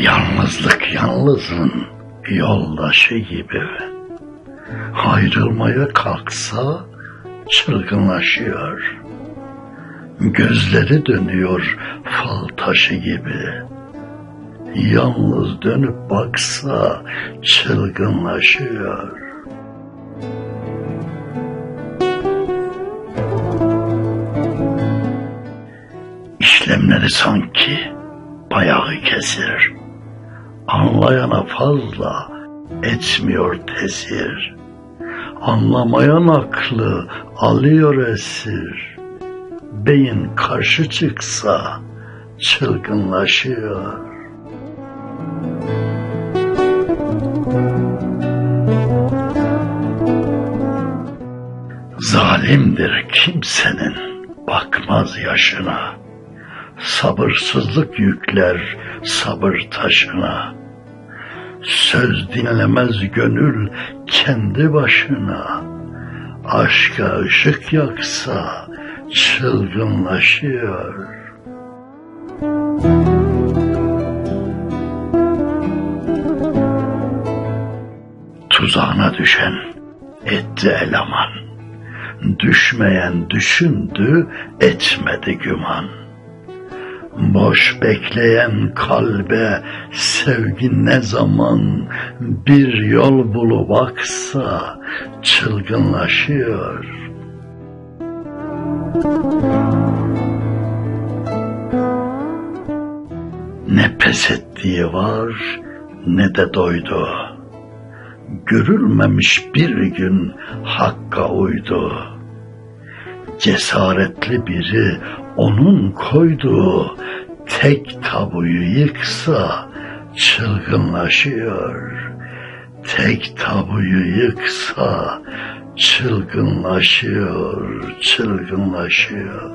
Yalnızlık yalnızın yoldaşı gibi. Ayrılmaya kalksa çılgınlaşıyor. Gözleri dönüyor fal taşı gibi. Yalnız dönüp baksa çılgınlaşıyor. İşlemleri sanki bayağı kesir. Anlayana fazla etmiyor tesir. Anlamayan aklı alıyor esir. Beyin karşı çıksa çılgınlaşıyor. Zalimdir kimsenin bakmaz yaşına. Sabırsızlık yükler sabır taşına. Söz dinlemez gönül kendi başına. Aşka ışık yaksa çılgınlaşıyor. Tuzağına düşen etti eleman. Düşmeyen düşündü etmedi güman. Boş bekleyen kalbe sevgi ne zaman bir yol bulup aksa çılgınlaşıyor. Ne pes ettiği var ne de doydu. Görülmemiş bir gün hakka uydu. Cesaretli biri onun koyduğu tek tabuyu yıksa çılgınlaşıyor. Tek tabuyu yıksa çılgınlaşıyor, çılgınlaşıyor.